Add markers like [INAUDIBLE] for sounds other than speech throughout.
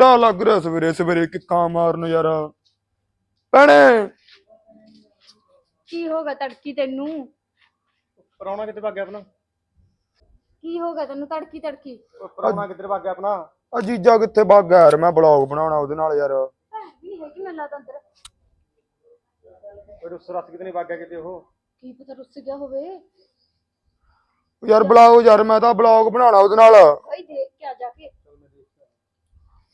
ਕਿਹੜਾ ਲੱਗ ਰਿਹਾ ਸਵੇਰੇ ਸਵੇਰੇ ਕਿੱਕਾਂ ਮਾਰਨ ਯਾਰ? ਭੈਣੇ! ਕੀ ਹੋਗਾ ਤੜਕੀ ਤੈਨੂੰ? ਪਰੌਣਾ ਕਿੱਥੇ ਭੱਗ ਗਿਆ ਆਪਣਾ? ਕੀ ਹੋਗਾ ਤੈਨੂੰ ਤੜਕੀ ਤੜਕੀ? ਉਹ ਪਰੌਣਾ ਕਿੱਧਰ ਭੱਗ ਗਿਆ ਆਪਣਾ? ਆ ਜੀਜਾ ਕਿੱਥੇ ਭੱਗ ਗਿਆ ਯਾਰ? ਮੈਂ ਬਲੌਗ ਬਣਾਉਣਾ ਉਹਦੇ ਨਾਲ ਯਾਰ। ਭੈਣ ਵੀ ਨੀ ਹੈਗੀ ਮੈਨੂੰ ਲੱਗਦਾ ਅੰਦਰ। ਉਹ ਰੁੱਸ ਰੱਸ ਕਿਤੇ ਨਹੀਂ ਭੱਗ ਗਿਆ ਕਿਤੇ ਉਹ? ਕੀ ਪਤਾ ਰੁੱਸ ਗਿਆ ਹੋਵੇ। ਯਾਰ ਬੁਲਾਓ ਯਾਰ ਮੈਂ ਤਾਂ ਬਲੌਗ ਬਣਾਉਣਾ ਉਹਦੇ ਨਾਲ। ਓਏ ਦੇਖ ਕੇ ਆ ਜਾ ਕੇ।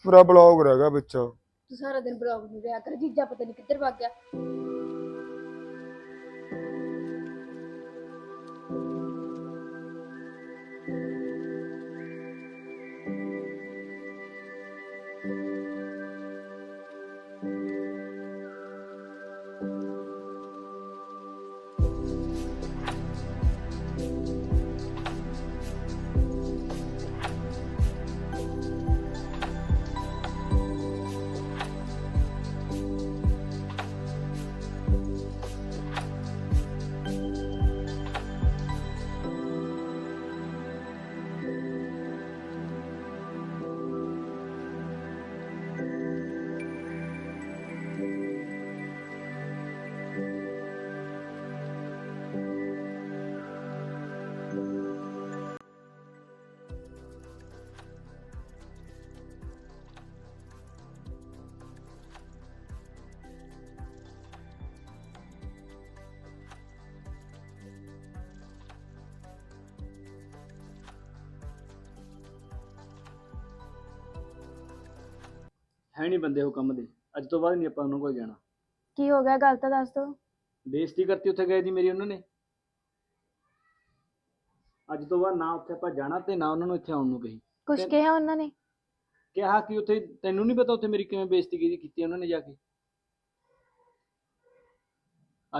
ਮੇਰਾ ਬਲੌਗ ਰਹਿ ਗਿਆ ਵਿੱਚ। ਤੂੰ ਸਾਰਾ ਦਿਨ ਬਲੌਗ ਨੂੰ ਰਿਆ ਕਰ, ਜੀਜਾ ਪਤਾ ਨਹੀਂ ਕਿੱਧਰ ਭੱਗ ਗਿਆ। ਹੈ ਨਹੀਂ ਬੰਦੇ ਉਹ ਕੰਮ ਦੇ। ਅੱਜ ਤੋਂ ਬਾਅਦ ਨਹੀਂ ਆਪਾਂ ਉਹਨਾਂ ਕੋਲ ਜਾਣਾ। ਕੀ ਹੋ ਗਿਆ? ਗੱਲ ਤਾਂ ਦੱਸ ਦੋ। ਬੇਇੱਜ਼ਤੀ ਕਰਤੀ ਉੱਥੇ ਗਏ ਦੀ ਮੇਰੀ ਉਹਨਾਂ ਨੇ। ਅੱਜ ਤੋਂ ਬਾਅਦ ਨਾ ਉੱਥੇ ਆਪਾਂ ਜਾਣਾ ਤੇ ਨਾ ਉਹਨਾਂ ਨੂੰ ਇੱਥੇ ਆਉਣ ਨੂੰ ਕਹੀ। ਕੁਛ ਤੇ- ਕਿਹਾ ਉਹਨਾਂ ਨੇ? ਕਿਹਾ ਕਿ ਉੱਥੇ ਤੈਨੂੰ ਨਹੀਂ ਪਤਾ ਉੱਥੇ ਮੇਰੀ ਕਿਵੇਂ ਬੇਇੱਜ਼ਤੀ ਕੀਤੀ ਕੀਤੀ ਉਹਨਾਂ ਨੇ ਜਾ ਕੇ।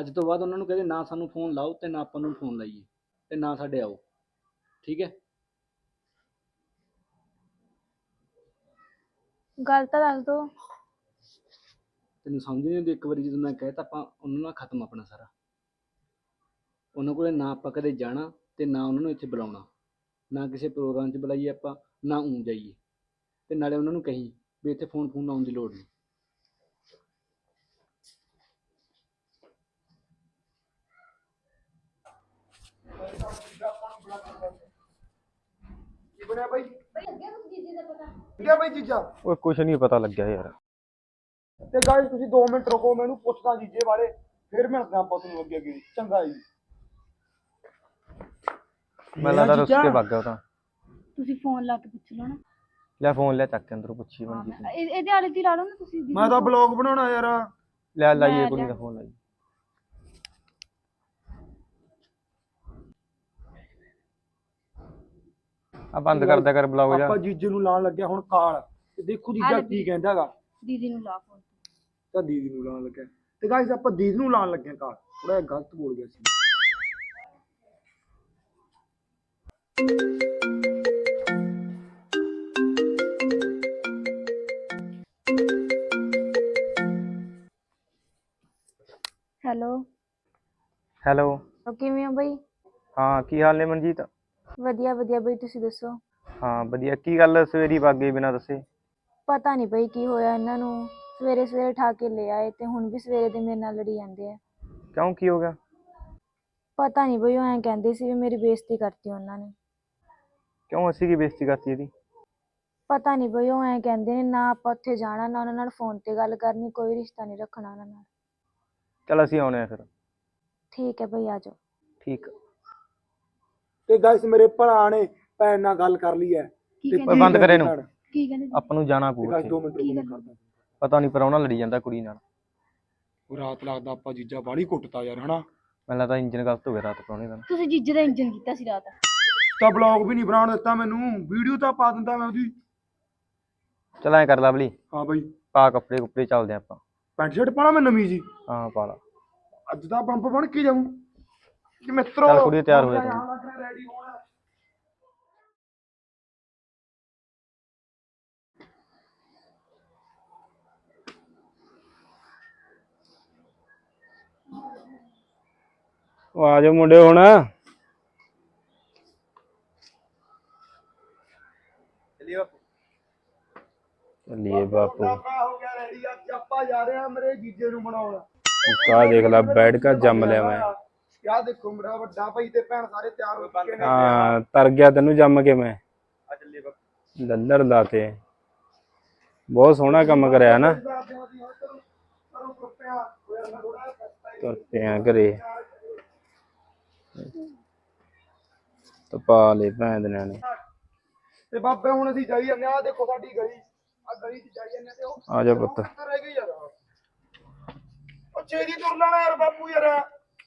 ਅੱਜ ਤੋਂ ਬਾਅਦ ਉਹਨਾਂ ਨੂੰ ਕਹਦੇ ਨਾ ਸਾਨੂੰ ਫੋਨ ਲਾਓ ਤੇ ਨਾ ਆਪਾਂ ਨੂੰ ਫੋਨ ਲਾਈਏ ਤੇ ਨਾ ਸਾਡੇ ਆਓ। ਠੀਕ ਹੈ? ਗੱਲ ਤਾਂ ਦੱਸ ਦੋ। ਤੈਨੂੰ ਸਮਝ ਨਹੀਂ ਆਉਂਦੀ ਇੱਕ ਵਾਰੀ ਜਦੋਂ ਮੈਂ ਕਹਿ ਤਾ ਆਪਾਂ ਉਹਨਾਂ ਨਾਲ ਖਤਮ ਆਪਣਾ ਸਾਰਾ। ਉਹਨਾਂ ਕੋਲੇ ਨਾ ਆਪਾਂ ਕਦੇ ਜਾਣਾ ਤੇ ਨਾ ਉਹਨਾਂ ਨੂੰ ਇੱਥੇ ਬੁਲਾਉਣਾ। ਨਾ ਕਿਸੇ ਪ੍ਰੋਗਰਾਮ 'ਚ ਬੁਲਾਈਏ ਆਪਾਂ ਨਾ ਉਂ ਜਾਈਏ। ਤੇ ਨਾਲੇ ਉਹਨਾਂ ਨੂੰ ਕਹੀ ਵੀ ਇੱਥੇ ਫੋਨ ਫੋਨ ਆਉਣ ਦੀ ਲੋੜ ਨਹੀਂ। ਕੀ ਬਣਿਆ ਬਾਈ? ਗਿਆ ਬਾਈ ਜੀਜਾ ਓਏ ਕੁਛ ਨਹੀਂ ਪਤਾ ਲੱਗਿਆ ਯਾਰ। ਤੇ ਗਾਇਸ ਤੁਸੀਂ 2 ਮਿੰਟ ਰੁਕੋ ਮੈਨੂੰ ਪੁੱਛਦਾ ਜੀਜੇ ਬਾਰੇ ਫਿਰ ਮਿਲਦੇ ਆਪਾਂ ਤੁਹਾਨੂੰ ਅੱਗੇ ਅੱਗੇ। ਚੰਗਾ ਜੀ। ਮੈਂ ਲੱਗਦਾ ਰੁੱਸ ਕੇ ਭੱਗ ਗਿਆ ਉਹ ਤਾਂ। ਤੁਸੀਂ ਫੋਨ ਲਾ ਕੇ ਪੁੱਛ ਲਓ ਨਾ। ਲੈ ਫੋਨ ਲੈ ਚੱਕ ਕੇ ਅੰਦਰੋਂ ਪੁੱਛੀ ਮਨਜੀਤ ਨੂੰ ਇਹ- ਇਹਦੇ ਆਲੇ ਦੀ ਲਾ ਲਓ ਨਾ ਤੁਸੀਂ ਦੀਦੀ ਮੈਂ ਤਾਂ। ਬਲੌਗ ਬਣਾਉਣਾ ਯਾਰ। ਲੈ ਲਾਈਏ ਲਿਆ। ਦਾ ਫੋਨ ਲਾਈਏ। ਆ ਬੰਦ ਕਰ ਦਿਆ ਕਰ ਬਲੌਗ ਜਾ। ਆਪਾਂ ਜੀਜੇ ਨੂੰ ਲਾਣ ਲੱਗਿਆ ਹੁਣ ਕਾਲ। ਤੇ ਦੇਖੋ ਜੀਜਾ ਕੀ ਕਹਿੰਦਾ ਹੈਗਾ ਦੀਦੀ ਨੂੰ ਲਾ ਫੋਨ ਤਾਂ ਦੀਦੀ ਨੂੰ ਲਾਣ ਲੱਗਿਆ। ਤੇ ਗਾਇਸ ਆਪਾਂ ਦੀਦੀ ਨੂੰ ਲਾਣ ਲੱਗੇ ਕਾਲ। ਥੋੜਾ ਜਿਹਾ ਗਲਤ ਬੋਲ ਗਿਆ ਸੀ। ਹੈਲੋ ਹੈਲੋ ਕਿਵੇਂ ਹੋ ਬਈ? ਹਾਂ ਕੀ ਹਾਲ ਨੇ ਮਨਜੀਤ? ਵਧੀਆ ਵਧੀਆ ਬਈ ਤੁਸੀਂ ਦੱਸੋ? ਹਾਂ ਵਧੀਆ। ਕੀ ਗੱਲ ਸਵੇਰੀ ਗਈ ਬਿਨਾਂ ਦੱਸੇ? ਪਤਾ ਨਹੀਂ ਬਈ ਕੀ ਹੋਇਆ ਇਹਨਾਂ ਨੂੰ। ਸਵੇਰੇ ਸਵੇਰੇ ਠਾ ਕੇ ਲੈ ਆਏ ਤੇ ਹੁਣ ਵੀ ਸਵੇਰੇ ਦੇ ਮੇਰੇ ਨਾਲ ਲੜੀ ਜਾਂਦੇ ਆ। ਕਿਉਂ ਕੀ ਹੋ ਗਿਆ? ਪਤਾ ਨਹੀਂ ਬਈ ਉਹ ਐਂ ਕਹਿੰਦੇ ਸੀ ਵੀ ਮੇਰੀ ਬੇਇੱਜ਼ਤੀ ਕਰਤੀ ਉਹਨਾਂ ਨੇ। ਕਿਉਂ? ਅਸੀਂ ਕੀ ਬੇਇੱਜ਼ਤੀ ਕਰਤੀ ਇਹਦੀ? ਪਤਾ ਨਹੀਂ ਬਈ ਉਹ ਐਂ ਕਹਿੰਦੇ ਨੇ ਨਾ ਆਪਾਂ ਉੱਥੇ ਜਾਣਾ ਨਾ ਉਹਨਾਂ ਨਾਲ ਫੋਨ ਤੇ ਗੱਲ ਕਰਨੀ ਕੋਈ ਰਿਸ਼ਤਾ ਨਹੀਂ ਰੱਖਣਾ ਉਹਨਾਂ ਨਾਲ। ਚਲ ਅਸੀਂ ਆਉਣੇ ਆ ਫਿਰ। ਠੀਕ ਹੈ ਬਈ ਆ ਜਾਓ। ਠੀਕ। ਤੇ ਗਾਇਸ ਮੇਰੇ ਭਰਾ ਨੇ ਭੈਣ ਨਾਲ ਗੱਲ ਕਰ ਲਈ ਹੈ। ਕੀ ਤੇ ਕਹਿੰਦੇ ਬੰਦ ਕਰੇ ਇਹਨੂੰ। ਕੀ ਕਹਿੰਦੇ ਆਪਾਂ ਨੂੰ ਜਾਣਾ ਪਊ ਗਾਇਸ ਉੱਥੇ। 2 ਮਿੰਟ ਰੁਕੋ ਮੈਂ ਕਰਦਾ ਪਤਾ ਨਹੀਂ ਪਰਾਉਣਾ ਲੜੀ ਜਾਂਦਾ ਕੁੜੀ ਨਾਲ। ਉਹ ਰਾਤ ਲੱਗਦਾ ਆਪਾਂ ਜੀਜਾ ਬਾੜੀ ਕੁੱਟਤਾ ਯਾਰ ਹਨਾ? ਮੈਨੂੰ ਲੱਗਦਾ ਇੰਜਨ ਗਲਤ ਹੋ ਗਿਆ ਰਾਤ ਪਰਾਉਣੇ ਦਾ। ਤੁਸੀਂ ਜੀਜੇ ਦਾ ਇੰਜਨ ਕੀਤਾ ਸੀ ਰਾਤ। ਤਾਂ ਬਲੌਗ ਵੀ ਨਹੀਂ ਬਣਾਉਣ ਦਿੱਤਾ ਮੈਨੂੰ ਵੀਡੀਓ ਤਾਂ ਪਾ ਦਿੰਦਾ ਮੈਂ ਉਹਦੀ। ਚਲ ਐਂ ਕਰ ਲਵਲੀ। ਹਾਂ ਬਾਈ। ਪਾ ਕੱਪੜੇ ਕੁੱਪੜੇ ਚੱਲਦੇ ਆਪਾਂ। ਪੈਂਟ ਸ਼ਰਟ ਪਾਣਾ ਮੈਂ ਨਵੀਂ ਜੀ। ਹਾਂ ਪਾ ਲਾ। ਅੱਜ ਦਾ ਬੰਬ ਬਣ ਕੇ ਜਾਊਂ। ਕਿ ਮਿੱਤਰੋ ਚੱਲ ਕੁੜੀਏ ਤਿਆਰ ਹੋ ਜਾ ਤੂੰ। ਰੈਡੀ ਹੋਣਾ। ਉਹ ਆ ਜਾਓ ਮੁੰਡੇ ਹੁਣ। ਚੱਲੀਏ ਬਾਪੂ। ਆਪਾ ਹੋ ਗਿਆ ਰੈਡੀ ਅੱਜ ਆਪਾਂ ਜਾ ਰਹੇ ਆ ਮੇਰੇ ਜੀਜੇ ਨੂੰ ਬਣਾਉਣ ਕਾ ਦੇਖ ਲੈ ਬੈਠ ਕੇ ਜੰਮ ਲਿਆ ਮੈਂ। ਕਿਆ ਦੇਖੋ ਮੇਰਾ ਵੱਡਾ ਭਾਈ ਤੇ ਭੈਣ ਸਾਰੇ ਤਿਆਰ ਹੋ ਚੁੱਕੇ ਨੇ। ਹਾਂ ਤਰ ਗਿਆ ਤੈਨੂੰ ਜੰਮ ਕੇ ਮੈਂ। ਆ ਲੱਲਰ ਲਾਤੇ ਬਹੁਤ ਸੋਹਣਾ ਕੰਮ ਕਰਿਆ ਨਾ। ਕਰੋ ਕੁੱਤਿਆਂ ਹੋਇਆ ਨਾ ਥੋੜਾ ਤੁਰ ਪਿਆ ਘਰੇ। ਤਪਾ ਲੈ ਭੈਣ ਦੇ ਨੇ ਤੇ ਬਾਬੇ ਹੁਣ ਅਸੀਂ ਜਾਈ ਜਾਂਦੇ ਆ। ਦੇਖੋ ਸਾਡੀ ਗਲੀ। ਆ ਗਲੀ 'ਚ ਜਾਈ ਜਾਂਦੇ ਆ ਤੇ ਉਹ ਆ ਜਾ ਪੁੱਤ। ਉਹ ਰਹਿ ਗਈ ਯਾਰ? ਉਹ ਛੇਤੀ ਤੁਰ ਲੈਣਾ ਯਾਰ ਬਾਪੂ ਯਾਰ।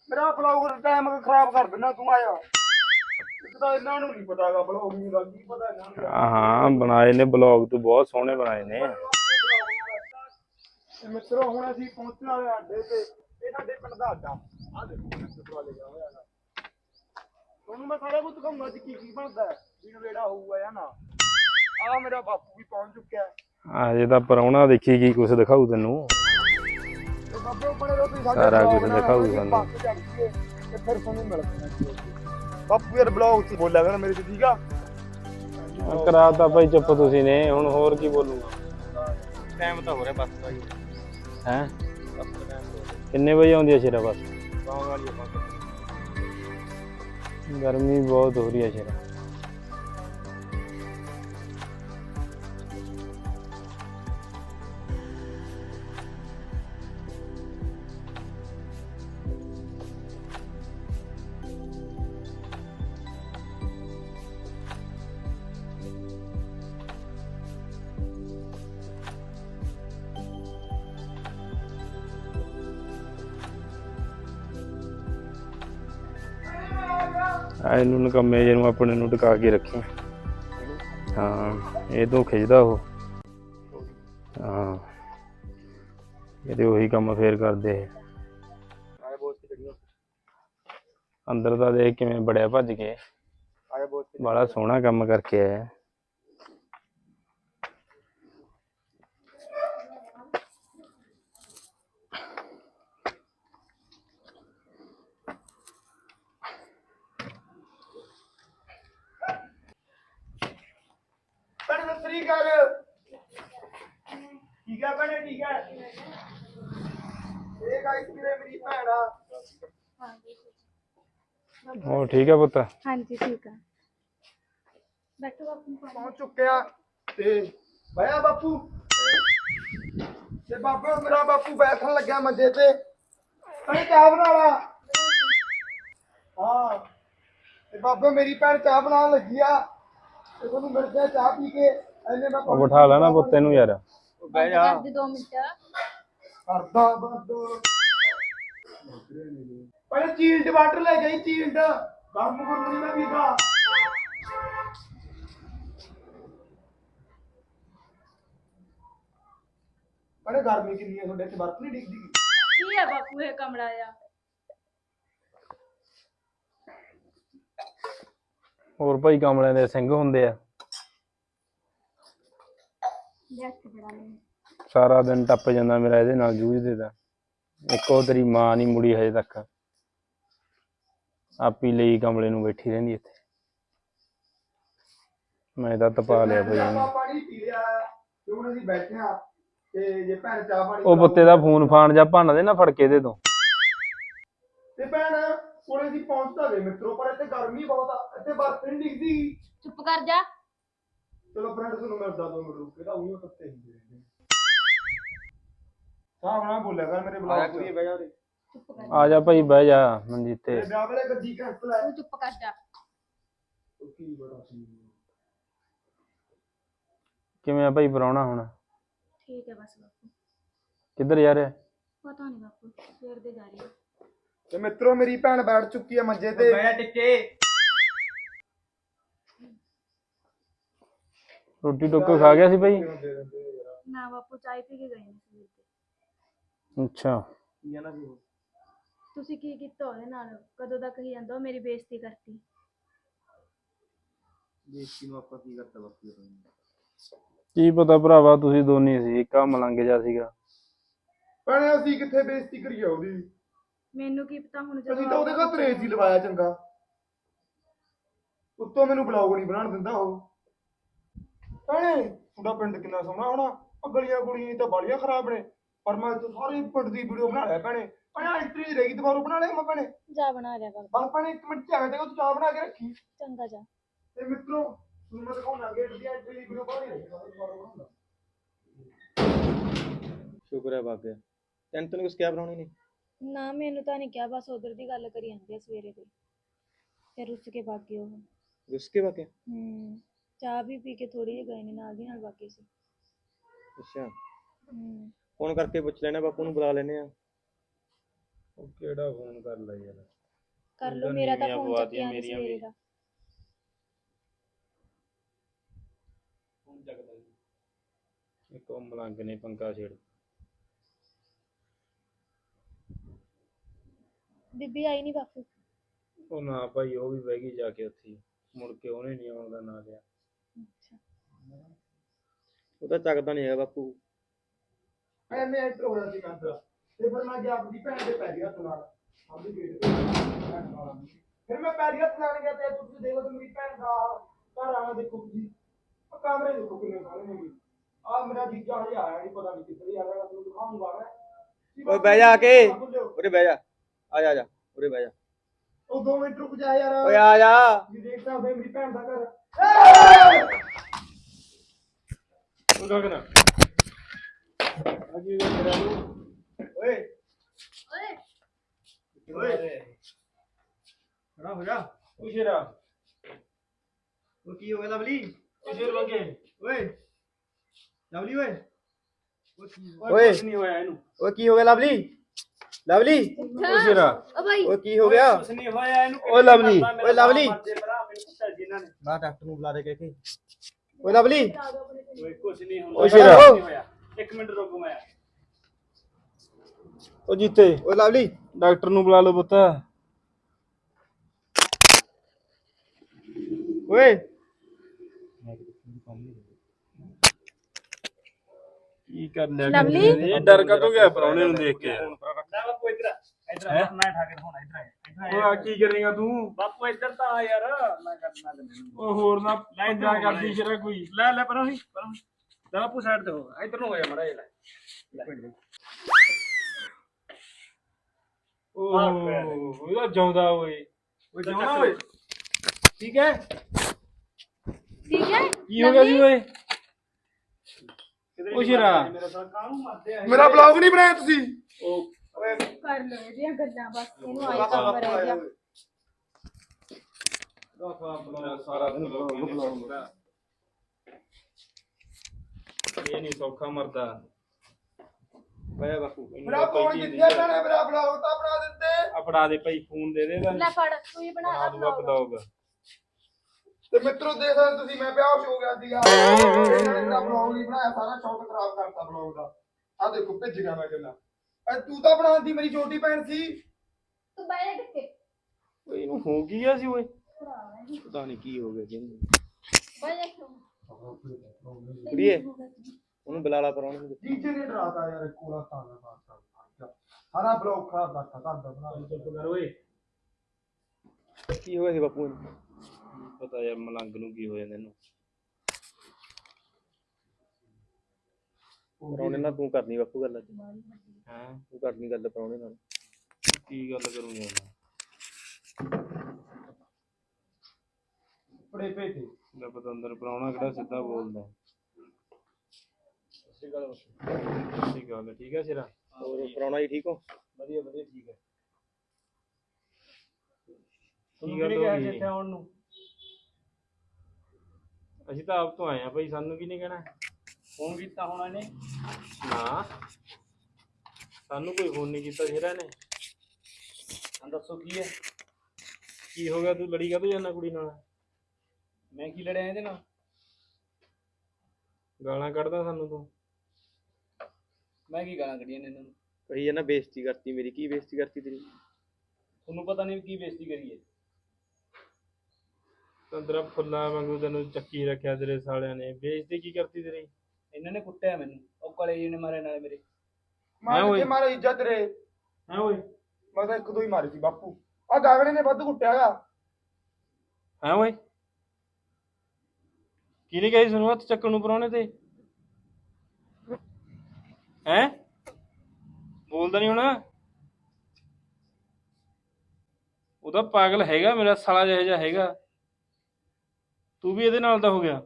ਮੇਰਾ ਬਲੌਗ ਟਾਈਮ ਖਰਾਬ ਕਰ ਦਿੰਦਾ ਤੂੰ ਆਇਆ। ਇੱਕ ਤਾਂ ਇਹਨਾਂ ਨੂੰ ਨਹੀਂ ਪਤਾਗਾ ਬਲੌਗਿੰਗ ਦਾ ਕੀ ਪਤਾ ਇਹਨਾਂ ਨੂੰ ਹਾਂ ਬਣਾਏ ਨੇ ਬਲੌਗ ਤੂੰ ਬਹੁਤ ਸੋਹਣੇ ਬਣਾਏ ਨੇ। ਤੇ ਮਿੱਤਰੋ ਹੁਣ ਅਸੀਂ ਪਹੁੰਚਣ ਵਾਲੇ ਅੱਡੇ ਤੇ ਇਹ ਸਾਡੇ ਪਿੰਡ ਦਾ ਅੱਡਾ। ਆ ਦੇਖੋ ਹੋਇਆ ਤੁਹਾਨੂੰ ਮੈਂ ਸਾਰਾ ਕੁਝ ਦਿਖਾਉਂਗਾ ਅੱਜ ਕੀ ਕੀ ਬਣਦਾ ਹੈ ਵੀ ਨਵੇੜਾ ਹੋਊਗਾ ਜਾਂ ਨਾ। ਆ ਮੇਰਾ ਬਾਪੂ ਵੀ ਪਹੁੰਚ ਚੁੱਕਿਆ ਹੈ। ਅਜੇ ਤਾਂ ਪਰੌਣਾ ਦੇਖੀ ਕੀ ਕੁਛ ਦਿਖਾਊ ਤੈਨੂੰ। ਬਾਬੇ ਬਣੇ ਰਹੋ ਤੁਸੀਂ ਸਾਡੇ ਸਾਰਾ ਕੁਝ ਦਿਖਾਊ ਸਾਨੂੰ। ਬੱਸ ਚੜ੍ਹ ਜੀਏ ਤੇ ਫਿਰ ਤੁਹਾਨੂੰ ਮਿਲਦੇ ਹਾਂ ਬਾਪੂ ਯਾਰ ਬਲੌਗ ਚ ਬੋਲਿਆ ਕਰ ਮੇਰੇ ਤੇ ਠੀਕ ਆ? ਕਰਾਤਾ ਭਾਈ ਚੁੱਪ ਤੁਸੀਂ ਨੇ ਹੁਣ ਹੋਰ ਕੀ ਬੋਲੂ ਟਾਈਮ ਤਾਂ ਹੋ ਰਿਹਾ ਬੱਸ ਜੀ ਹੈ? ਬੱਸ ਦਾ ਟਾਈਮ ਹੋ ਰਿਹਾ। ਕਿੰਨੇ ਵਜੇ ਆਉਂਦੀ ਹੈ ਸ਼ੇਰਾ ਬਸ? ਗਾਉਂ ਵਾਲੀ ਆ ਬੱਸ। ਗਰਮੀ ਬਹੁਤ ਹੋ ਰਹੀ ਹੈ ਸ਼ੇਰਾ। ਇਹਨੂੰ ਨਕੰਮੇ ਜਿਹੇ ਨੂੰ ਆਪਣੇ ਨੂੰ ਟਿਕਾ ਕੇ ਰੱਖੀ। ਹਾਂ ਇਹ ਤੋਂ ਖਿੱਚਦਾ ਉਹ। ਹਾਂ। ਇਹਦੇ ਉਹੀ ਕੰਮ ਫੇਰ ਕਰਦੇ ਅੰਦਰ ਦਾ ਦੇਖ ਕਿਵੇਂ ਬੜਿਆ ਭੱਜ ਕੇ। ਬੜਾ ਸੋਹਣਾ ਕੰਮ ਕਰਕੇ ਆਇਆ ਭੈਣ ਸਤਿ ਸ੍ਰੀ ਅਕਾਲ ਠੀਕ ਆ ਭੈਣੇ ਠੀਕ ਆ ਇਹ ਗਾਇਸ ਵੀਰੇ ਮੇਰੀ ਭੈਣ ਆ ਹੋਰ ਠੀਕ ਹੈ ਪੁੱਤ? ਹਾਂਜੀ ਠੀਕ ਆ। ਬੈਠੋ ਬਾਪੂ। ਪਹੁੰਚ ਚੁੱਕਿਆ ਤੇ ਭਾਇਆ ਬਾਪੂ। ਤੇ ਬਾਬਾ ਮੇਰਾ ਬਾਪੂ ਬੈਠਣ ਲੱਗਿਆ ਮੰਜੇ ਤੇ। ਅਰੇ ਚਾਹ ਬਣਾ ਲਾ। ਹਾਂ। ਤੇ ਬਾਬਾ ਮੇਰੀ ਭੈਣ ਚਾਹ ਬਣਾਉਣ ਲੱਗੀ ਆ। ਤੇ ਤੁਹਾਨੂੰ ਮਿਲਦੇ ਆ ਚਾਹ ਪੀ ਕੇ। ਐਨੇ ਮੈਂ ਉਹ ਬਿਠਾ ਲੈਣਾ ਪੁੱਤ ਇਹਨੂੰ ਯਾਰ। ਬਹਿ ਜਾ। ਦੇ 2 ਮਿੰਟ। ਕਰਦਾ ਬੰਦ ਪਹਿਲੇ ਚੀਲਡ ਵਾਟਰ ਲੈ ਗਈ ਚੀਲਡ ਗਰਮ ਗੁਰਮ ਕਿੰਨੀ ਹੈ ਤੁਹਾਡੇ ਇੱਥੇ ਬਰਫ਼ ਨਹੀਂ ਡਿੱਗਦੀ? ਕੀ ਆ ਬਾਪੂ ਇਹ ਕਮਰਾ ਆ? ਹੋਰ ਭਾਈ ਕਮਲਿਆਂ ਦੇ ਸਿੰਘ ਹੁੰਦੇ ਆ। ਜੱਟ ਬੜਾ ਸਾਰਾ ਦਿਨ ਟੱਪ ਜਾਂਦਾ ਮੇਰਾ ਇਹਦੇ ਨਾਲ ਜੂਝਦੇ ਦਾ ਇੱਕੋ ਤੇਰੀ ਮਾਂ ਨਹੀਂ ਮੁੜੀ ਹਜੇ ਤੱਕ। ਆਪੀ ਲਈ ਕਮਲੇ ਨੂੰ ਬੈਠੀ ਰਹਿੰਦੀ ਇੱਥੇ। ਮੈਂ ਤਾਂ ਤਪਾ ਲਿਆ ਭਾਈ ਇਹਨੂੰ ਪਾਣੀ ਪੀ ਲਿਆ ਤੇ ਹੁਣ ਅਸੀਂ ਬੈਠੇ ਆ ਤੇ ਜੇ ਭੈਣ ਚਾਹ ਪਾਣੀ ਉਹ ਪੁੱਤੇ ਦਾ ਫੋਨ ਫਾਨ ਜਾਂ ਭੰਨ ਦੇ ਨਾ ਫੜ ਕੇ ਇਹਦੇ ਤੋਂ। ਤੇ ਭੈਣ ਕੋਲੇ ਦੀ ਪਹੁੰਚਦਾ ਵੇ ਮਿੱਤਰੋ ਪਰ ਇੱਥੇ ਗਰਮੀ ਬਹੁਤ ਆ ਇੱਥੇ ਬਰਫ਼ ਨਹੀਂ ਡਿੱਗਦੀ ਚੁੱਪ ਕਰ ਜਾ। ਚਲੋ ਫਰੈਂਡ ਤੁਹਾਨੂੰ ਮਿਲਦਾ ਦੋ ਮਿੰਟ ਰੁਕ ਕੇ ਤਾਂ ਉਹੀ ਤੱਤੇ ਹੁੰਦੇ ਰਹਿੰਦੇ ਸਾਹ ਬਣਾ ਬੋਲਿਆ ਕਰ ਮੇਰੇ ਬਲੌਗ ਤੇ। ਬਹਿ ਜਾ ਰੇ ਚੁੱਪ ਕਰ ਆ ਜਾ ਭਾਈ ਬਹਿ ਜਾ ਮਨਜੀਤ ਤੇ। ਤੇ ਵਿਆਹ ਵੇਲੇ ਗੱਡੀ ਕੈਂਸਲ ਹੈ ਤੂੰ ਚੁੱਪ ਕਰ ਜਾ। ਉਹ ਕੀ ਬੜਾ ਸੀ ਕਿਵੇਂ ਆ ਭਾਈ ਪਰਾਉਣਾ ਹੁਣ? ਠੀਕ ਹੈ ਬਸ ਬਾਪੂ। ਕਿੱਧਰ ਜਾ ਰਿਹਾ? ਪਤਾ ਨਹੀਂ ਬਾਪੂ ਸਵੇਰ ਦੇ ਜਾ ਰਹੀ ਹੈ। ਤੇ ਮਿੱਤਰੋ ਮੇਰੀ ਭੈਣ ਬੈਠ ਚੁੱਕੀ ਹੈ ਮੰਜੇ ਤੇ। ਬਹਿ ਟਿੱਕੇ। ਰੋਟੀ ਟੋਕੋ ਖਾ ਗਿਆ ਸੀ ਭਾਈ? ਨਾ ਬਾਪੂ ਚਾਹ ਪੀ ਕੇ ਗਏ ਨੇ ਸਵੇਰ ਦੇ। ਅੱਛਾ। ਕੀ ਹੈ ਨਾ ਵੀ ਤੁਸੀਂ ਕੀ ਕੀਤਾ ਉਹਦੇ ਨਾਲ? ਕਦੋਂ ਦਾ ਕਹੀ ਜਾਂਦਾ ਉਹ ਮੇਰੀ ਬੇਇੱਜ਼ਤੀ ਕਰਤੀ? ਦੇਖੀ ਨੂੰ ਆਪਾਂ ਕੀ ਕਰਤਾ ਬਾਪੂ ਕੀ ਪਤਾ ਭਰਾਵਾ ਤੁਸੀਂ ਦੋਨੀ ਸੀ ਇੱਕ ਆ ਮਲੰਗ ਜਾ ਸੀਗਾ। ਭੈਣੇ ਅਸੀਂ ਕਿੱਥੇ ਬੇਇੱਜ਼ਤੀ ਕਰੀਏ ਉਹਦੀ? ਮੈਨੂੰ ਕੀ ਪਤਾ ਹੁਣ ਅਸੀਂ ਤਾਂ ਉਹਦੇ ਘਰ ਤਰੇਜ ਹੀ ਲਵਾਇਆ ਚੰਗਾ। ਉੱਤੋਂ ਮੈਨੂੰ ਬਲੌਗ ਨਹੀਂ ਬਣਾਉਣ ਦਿੰਦਾ ਉਹ। ਭੈਣੇ ਤੁਹਾਡਾ ਪਿੰਡ ਕਿੰਨਾ ਸੋਹਣਾ ਹੋਣਾ। ਗਲੀਆਂ ਗੁਲੀਆਂ ਤਾਂ ਬਾਲੀਆਂ ਖਰਾਬ ਨੇ। ਪਰ ਮੈਂ ਤਾਂ ਸਾਰੀ ਪਿੰਡ ਦੀ ਵੀਡੀਓ ਬਣਾ ਲਿਆ ਭੈਣੇ। ਭੈਣੇ ਐਂਟਰੀ ਰਹਿ ਗਈ ਦੁਬਾਰਾ ਬਣਾ ਲਿਆ ਮੈਂ ਭੈਣੇ। ਜਾ ਬਣਾ ਲਿਆ ਕਰ। ਬਸ ਭੈਣੇ ਇੱਕ ਮਿੰਟ ਚਾਹ ਦੇ ਤੂੰ ਚਾਹ ਬਣਾ ਕੇ ਰੱਖੀ। ਚੰਗਾ ਜਾ। ਤੇ ਮਿੱਤਰੋ ਤੁਹਾਨੂੰ ਮੈਂ ਦਿਖਾਉਣਾ ਗੇਟ ਦੀ ਐਂਟਰੀ ਦੀ ਵੀਡੀਓ ਬਣਾ ਰਹੀ ਦੁਬਾਰਾ ਬਣਾਉਂਦਾ ਸ਼ੁਕਰ ਹੈ ਬਾਬਿਆ ਤੈਨੂੰ ਤੈਨੂੰ ਕੁਛ ਕਿਆ ਬਣਾਉਣੀ ਨਹੀਂ। ਨਾ ਮੈਨੂੰ ਤਾਂ ਨਹੀਂ ਕਿਹਾ ਬਸ ਉਧਰ ਦੀ ਗੱਲ ਕਰੀ ਜਾਂਦੇ ਆ ਸਵੇਰੇ ਦੀ। ਫਿਰ ਉਸ ਕੇ ਬਾਕੀ ਉਹ। ਰੁੱਸ ਕੇ ਬਾਕਿਆ ਹੂੰ ਚਾਹ ਵੀ ਪੀ ਕੇ ਥੋੜੀ ਜਿਹੀ ਗਏ ਨੇ ਨਾਲ ਦੀ ਨਾਲ ਬਾਕੀ ਸੀ। ਅੱਛਾ। ਹੂੰ। ਫੋਨ ਕਰਕੇ ਪੁੱਛ ਲੈਣਾ ਬਾਪੂ ਨੂੰ ਬੁਲਾ ਲੈਨੇ ਆ ਉਹ ਕਿਹੜਾ ਫੋਨ ਕਰ ਲਿਆ ਯਾਰ? ਕਰ ਲਓ ਮੇਰਾ ਤਾਂ ਫੋਨ ਚੱਕਿਆ ਨਹੀਂ ਮੇਰੀਆਂ ਸਵੇਰੇ ਵੀ। ਦਾ। ਫੋਨ ਚੱਕਦਾ ਇੱਕ ਉਹ ਮਲੰਗ ਨੇ ਪੰਗਾ ਛੇੜ। ਬੀਬੀ ਆਈ ਨਹੀਂ ਬਾਪੂ। ਉਹ ਨਾ ਭਾਈ ਉਹ ਵੀ ਬਹਿ ਗਈ ਜਾ ਕੇ ਉੱਥੇ। ਹੀ। ਮੁੜ ਕੇ ਉਹਨੇ ਨਹੀਂ ਆਉਣ ਦਾ ਨਾਂ ਲਿਆ। ਅੱਛਾ। ਉਹ ਤਾਂ ਚੱਕਦਾ ਨਹੀਂ ਹੈਗਾ ਬਾਪੂ। ਮੈਂ ਮੈਂ ਐਂਟਰ ਹੋ ਰਿਹਾ ਸੀ ਅੰਦਰ ਤੇ ਫਿਰ ਮੈਂ ਗਿਆ ਆਪਣੀ ਭੈਣ ਦੇ ਪੈਰੀ ਹੱਥ ਨਾਲ ਆਪਣੀ ਗੇਟ ਤੇ ਭੈਣ ਨਾਲ। ਫਿਰ ਮੈਂ ਪੈਰੀ ਹੱਥ ਨਾਲ ਗਿਆ ਤੇ ਤੁਸੀਂ ਦੇਖੋ ਤੇ ਮੇਰੀ ਭੈਣ ਦਾ ਘਰ ਆਣਾ ਦੇਖੋ ਤੁਸੀਂ। ਉਹ ਕਮਰੇ ਦੇਖੋ ਕਿੰਨੇ ਸਾਰੇ ਨੇ। ਆ ਮੇਰਾ ਜੀਜਾ ਹਜੇ ਆਇਆ ਨਹੀਂ ਪਤਾ ਨਹੀਂ ਕਿੱਥੇ ਆ ਰਿਹਾ ਤੁਹਾਨੂੰ ਦਿਖਾਉਂਗਾ ਮੈਂ ਓਏ ਬਹਿ ਜਾ ਆ ਕੇ। ਉਰੇ ਬਹਿ ਜਾ। ਆ ਜਾ ਆ ਜਾ। ਉਰੇ ਬਹਿ ਜਾ। ਉਹ 2 ਮਿੰਟ ਰੁਕ ਜਾ ਯਾਰ। ਓਏ ਆ ਜਾ। ਜੀ ਦੇਖ ਸਕਦੇ ਹੋ ਮੇਰੀ ਭੈਣ ਦਾ ਘਰ। ਉਹ ਗਗਨ ਅਜੀ ਉਹ ਮੇਰਾ ਨੂੰ ਓਏ ਓਏ। ਖੜਾ ਹੋ ਜਾ। ਉਹ ਸ਼ੇਰਾ। ਉਹ ਕੀ ਹੋ ਗਿਆ ਲਵਲੀ? ਉਹ ਸ਼ੇਰ ਵਗੇ ਓਏ। ਲਵਲੀ ਓਏ। ਓਏ ਕੁਛ ਨਹੀਂ ਹੋਇਆ ਇਹਨੂੰ। ਓਏ ਕੀ ਹੋ ਗਿਆ ਲਵਲੀ? ਲਵਲੀ? ਉਹ ਸ਼ੇਰਾ। ਓ ਭਾਈ ਓਏ ਕੀ ਹੋ ਗਿਆ? ਕੁਛ ਨਹੀਂ ਹੋਇਆ ਇਹਨੂੰ। ਓਏ ਲਵਲੀ। ਓਏ ਲਵਲੀ। ਨੇ। ਬਾ ਡਾਕਟਰ ਨੂੰ ਬੁਲਾ ਦੇ ਕੇ ਕੇ ਓਏ ਲਵਲੀ। ਓਏ ਕੁਛ ਨਹੀਂ ਹੁੰਦਾ ਓਏ ਸ਼ੇਰਾ। ਕੁਛ ਨਹੀਂ ਹੋਇਆ। ਇੱਕ ਮਿੰਟ ਰੁਕ ਮੈਂ। ਉਹ ਜੀਤੇ। ਓਏ ਲਵਲੀ। ਡਾਕਟਰ ਨੂੰ ਬੁਲਾ ਲਓ ਪੁੱਤ। ਓਏ। ਕੀ ਕਰ ਲਿਆ ਲਵਲੀ? ਇਹ ਡਰ ਕਦੋਂ ਗਿਆ ਪਰੌਣੇ ਨੂੰ ਦੇਖ ਕੇ। ਲੈ ਬਾਪੂ ਇੱਧਰ ਆ, ਇੱਧਰ ਆ, ਮੈਂ ਠਾ ਕੇ ਦਿਖਾਉਣਾ ਇੱਧਰ ਆ, ਇੱਧਰ ਆ। ਉਹ ਆ ਕੀ ਕਰੇਗਾ ਤੂੰ? ਬਾਪੂ ਇੱਧਰ ਤਾਂ ਆ ਯਾਰ। ਮੈਂ ਕਰਨਾ ਤੈਨੂੰ ਉਹ ਹੋਰ ਨਾ ਲੈ ਇੱਧਰ ਪੰਜਾ ਹੋ ਕਰਦੀ ਸ਼ੇਰਾ ਕੋਈ। ਲੈ ਲੈ ਪਰਾਂ ਹੀ ਪਰਾਂ ਹੀ। ਲੈ ਬਾਪੂ ਸਾਈਡ ਤੇ ਹੋ। ਇੱਧਰ ਨੂੰ ਹੋ ਜਾ ਮੜਾ ਇਹ ਲੈ ਲੈ। ਉਹ ਇਹਦਾ ਜਾਉਂਦਾ ਓਏ। ਓਏ ਜਾਉਂਦਾ ਓਏ। ਠੀਕ ਹੈ? ਠੀਕ ਹੈ? ਕੀ ਹੋ ਗਿਆ ਜੀ ਓਏ? ਉਹ ਸ਼ੇਰਾ ਮੇਰਾ ਤਾਂ ਕਾਹਨੂੰ ਮਰਦੇ ਆ ਮੇਰਾ ਬਲੌਗ ਨਹੀਂ ਬਣਾਇਆ ਤੁਸੀਂ? ਉਹ ਓਏ। ਕਰ ਲਓ ਇਹਦੀਆਂ ਗੱਲਾਂ ਬਸ ਇਹਨੂੰ ਆਈ ਕੰਮ ਰਹਿ ਗਿਆ। ਸਾਰਾ ਦਿਨ ਬੁਲਾਉਂਦਾ ਇਹ ਨਹੀਂ ਸੌਖਾ ਮਰਦਾ। ਬਹਿ ਬਾਪੂ ਮੇਰਾ ਫੋਨ ਕਿੱਥੇ ਬਣਾ ਮੇਰਾ ਬਲੌਗ ਤਾਂ ਬਣਾ ਦਿੰਦੇ ਆ ਫੜਾ ਦੇ ਭਾਈ ਫੋਨ ਦੇ ਦੇ ਇਹਦਾ। ਲੈ ਫੜ ਤੂੰ ਹੀ ਬਣਾ ਲਾ ਦੂਗਾ vlog। ਬਲੌਗ ਤੇ ਮਿੱਤਰੋ ਦੇਖ ਸਕਦੇ ਤੁਸੀਂ ਮੈਂ ਵਿਆਹ ਹੋ ਗਿਆ ਸੀਗਾ। ਇਹਨਾਂ ਨੇ ਮੇਰਾ ਬਲੌਗ ਨਹੀਂ ਬਣਾਇਆ ਸਾਰਾ ਸ਼ੌਕ ਖਰਾਬ ਕਰਤਾ ਬਲੌਗ ਦਾ। ਆ ਦੇਖੋ ਭਿੱਜ ਗਿਆ ਮੈਂ ਕਿੰਨਾ ਐ ਤੂੰ ਤਾਂ ਬਣਾਉਂਦੀ ਮੇਰੀ ਛੋਟੀ ਭੈਣ ਸੀ। ਤੂੰ ਬੈਠ ਕਿੱਥੇ? ਓਏ ਇਹਨੂੰ ਹੋ ਕੀ ਗਿਆ ਸੀ ਓਏ। ਪਤਾ ਨਹੀਂ ਕੀ ਹੋ ਗਿਆ ਜਿਹਨੂੰ ਬੈਠ ਕੁੜੀਏ ਉਹਨੂੰ ਬੁਲਾ ਲਾ ਪਰਾਉਣੇ ਨੂੰ ਜੀਜੇ ਨੇ ਡਰਾਤਾ ਯਾਰ ਕੋਲਾ ਤਾਲਾ ਮਾਰਤਾ ਸਾਰਾ ਬਲੌਗ ਖਰਾਬ ਕਰਤਾ ਘਰ ਦਾ ਬਣਾ ਚੁੱਪ ਕਰ ਓਏ। ਕੀ ਹੋਇਆ ਸੀ ਬਾਪੂ? ਨੂੰ ਪਤਾ ਯਾਰ ਮਲੰਗ ਨੂੰ ਕੀ ਹੋ ਜਾਂਦਾ ਇਹਨੂੰ ਪਰਾਉਣੇ ਨਾਲ ਤੂੰ ਕਰਨੀ ਬਾਪੂ ਗੱਲ ਅੱਜ। ਹਾਂ? ਤੂੰ ਕਰਨੀ ਗੱਲ ਪਰਾਉਣੇ ਨਾਲ। ਕੀ ਗੱਲ ਕਰੂੰਗਾ ਮੈਂ ਬੜੇ ਭੇਤੇ ਲੈ ਪਤੰਦਰ ਪਰਾਉਣਾ ਕਿਹੜਾ ਸਿੱਧਾ ਬੋਲਦਾ। ਠੀਕ ਗੱਲ ਹੈ, ਠੀਕ ਹੈ ਸਿਰਾ? ਹੋਰ ਪਰਾਉਣਾ ਜੀ ਠੀਕ ਹੋ? ਵਧੀਆ ਵਧੀਆ ਠੀਕ ਹੈ। ਕੀ ਕੀ ਗੱਲ ਹੋ ਕਿਹਾ ਗਈ? ਜਿੱਥੇ ਆਉਣ ਨੂੰ? ਅਸੀਂ ਤਾਂ ਆਪ ਤੋਂ ਆਏ ਆ ਭਾਈ ਸਾਨੂੰ ਕੀ ਨਹੀਂ ਕਹਿਣਾ? ਫੋਨ ਕੀਤਾ ਹੋਣਾ ਇਹਨੇ? ਨਾ। ਸਾਨੂੰ ਕੋਈ ਫੋਨ ਨਹੀਂ ਕੀਤਾ ਸਿਰਾ ਨੇ ਹਾਂ ਦੱਸੋ ਕੀ ਹੈ? ਕੀ ਹੋ ਗਿਆ? ਤੂੰ ਲੜੀ ਕਾ ਜਾਂਦਾ ਕੁੜੀ ਨਾਲ? ਮੈਂ ਕੀ ਲੜਿਆ ਇਹਦੇ ਨਾਲ? ਗਾਲਾਂ ਕੱਢਦਾ ਸਾਨੂੰ ਤੂੰ। ਮੈਂ ਕੀ ਗਾਲਾਂ ਕੱਢੀਆਂ ਨੇ ਇਹਨਾਂ ਨੂੰ? ਕਹੀ ਜਾਂਦਾ ਬੇਇੱਜ਼ਤੀ ਕਰਤੀ ਮੇਰੀ ਕੀ ਬੇਇੱਜ਼ਤੀ ਕਰਤੀ ਤੇਰੀ? ਤੁਹਾਨੂੰ ਪਤਾ ਨਹੀਂ ਕੀ ਬੇਇੱਜ਼ਤੀ ਕਰੀਏ ਤੰਦਰਾ ਫੁੱਲਾਂ ਵਾਂਗੂ ਤੈਨੂੰ ਚੱਕੀ ਰੱਖਿਆ ਤੇਰੇ ਸਾਲਿਆਂ ਨੇ। ਬੇਇੱਜ਼ਤੀ ਕੀ ਕਰਤੀ ਤੇਰੀ? ਇਹਨਾਂ ਨੇ ਕੁੱਟਿਆ ਮੈਨੂੰ। ਉਹ ਕਲੇ ਜੀ ਨੇ ਮਾਰੇ ਨਾਲੇ ਮੇਰੇ। ਮਾਰ ਓਏ। ਕੇ ਮਾਰੇ ਇੱਜ਼ਤ ਰੇ ਹੈ ਓਏ। ਮੈਂ ਤਾਂ ਇੱਕ ਦੋ ਹੀ ਮਾਰੀ ਸੀ ਬਾਪੂ। ਆ ਗਾਗੜੇ ਨੇ ਵੱਧ ਕੁੱਟਿਆਗਾ ਹੈ ਓਏ। ਕਿਹਨੇ ਕਹੀ ਸੁਣੋ ਹੱਥ ਚੱਕਣ ਨੂੰ ਪਰਾਉਣੇ ਤੇ। ਹੈ? ਬੋਲਦਾ ਨਹੀਂ ਹੁਣ। ਉਹਦਾ ਪਾਗਲ ਹੈਗਾ ਮੇਰਾ ਸਾਲਾ ਜਿਹਾ ਜਿਹਾ ਹੈਗਾ। ਤੂੰ ਵੀ ਇਹਦੇ ਨਾਲ ਦਾ ਹੋ ਗਿਆ।